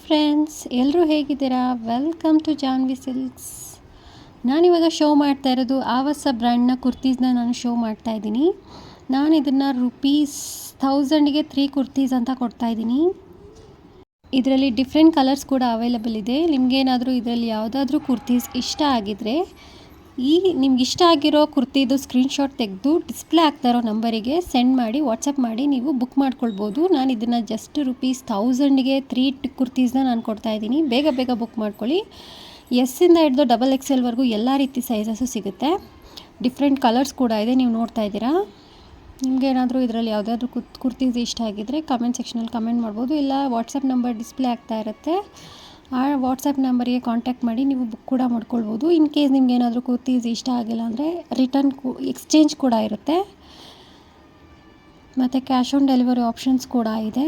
Friends ಎಲ್ಲರೂ ಹೇಗಿದ್ದೀರಾ? Welcome to Janvi silks ನಾನಿವಾಗ ಶೋ ಮಾಡ್ತಾ ಇರೋದು ಆವಾಸ ಬ್ರ್ಯಾಂಡ್ನ ಕುರ್ತೀಸ್ನ ನಾನು ಶೋ ಮಾಡ್ತಾ ಇದ್ದೀನಿ. ನಾನು ಇದನ್ನು ರುಪೀಸ್ ಥೌಸಂಡಿಗೆ ತ್ರೀ ಕುರ್ತೀಸ್ ಅಂತ ಕೊಡ್ತಾ ಇದ್ದೀನಿ. ಇದರಲ್ಲಿ ಡಿಫ್ರೆಂಟ್ ಕಲರ್ಸ್ ಕೂಡ ಅವೈಲಬಲ್ ಇದೆ. ನಿಮಗೇನಾದರೂ ಇದರಲ್ಲಿ ಯಾವುದಾದ್ರೂ ಕುರ್ತೀಸ್ ಇಷ್ಟ ಆಗಿದರೆ ಈ ನಿಮ್ಗೆ ಇಷ್ಟ ಆಗಿರೋ ಕುರ್ತಿದು ಸ್ಕ್ರೀನ್ಶಾಟ್ ತೆಗೆದು ಡಿಸ್ಪ್ಲೇ ಆಗ್ತಾ ಇರೋ ನಂಬರಿಗೆ ಸೆಂಡ್ ಮಾಡಿ ವಾಟ್ಸಪ್ ಮಾಡಿ, ನೀವು ಬುಕ್ ಮಾಡ್ಕೊಳ್ಬೋದು. ನಾನು ಇದನ್ನು ಜಸ್ಟ್ ರುಪೀಸ್ ಥೌಸಂಡ್ಗೆ ತ್ರೀ ಕುರ್ತೀಸ್ನ ನಾನು ಕೊಡ್ತಾ ಇದ್ದೀನಿ. ಬೇಗ ಬೇಗ ಬುಕ್ ಮಾಡ್ಕೊಳ್ಳಿ. ಎಸ್ಸಿಂದ ಹಿಡಿದು ಡಬಲ್ ಎಕ್ಸ್ ಎಲ್ವರೆಗೂ ಎಲ್ಲ ರೀತಿ ಸೈಜಸ್ಸು ಸಿಗುತ್ತೆ. ಡಿಫ್ರೆಂಟ್ ಕಲರ್ಸ್ ಕೂಡ ಇದೆ, ನೀವು ನೋಡ್ತಾ ಇದ್ದೀರಾ. ನಿಮಗೇನಾದರೂ ಇದರಲ್ಲಿ ಯಾವುದಾದ್ರೂ ಕುತ್, ಕುರ್ತೀಸ್ ಇಷ್ಟ ಆಗಿದ್ದರೆ ಕಮೆಂಟ್ ಸೆಕ್ಷನಲ್ಲಿ ಕಮೆಂಟ್ ಮಾಡ್ಬೋದು. ಇಲ್ಲ ವಾಟ್ಸಪ್ ನಂಬರ್ ಡಿಸ್ಪ್ಲೇ ಆಗ್ತಾ ಇರುತ್ತೆ. ಆ ವಾಟ್ಸಪ್ ನಂಬರಿಗೆ ಕಾಂಟ್ಯಾಕ್ಟ್ ಮಾಡಿ ನೀವು ಬುಕ್ ಕೂಡ ಮಾಡ್ಕೊಳ್ಬೋದು. ಇನ್ ಕೇಸ್ ನಿಮ್ಗೆ ಏನಾದರೂ ಕುರ್ತೀಸ್ ಇಷ್ಟ ಆಗಿಲ್ಲ ಅಂದರೆ ರಿಟರ್ನ್ ಎಕ್ಸ್ಚೇಂಜ್ ಕೂಡ ಇರುತ್ತೆ. ಮತ್ತು ಕ್ಯಾಶ್ ಆನ್ ಡೆಲಿವರಿ ಆಪ್ಷನ್ಸ್ ಕೂಡ ಇದೆ.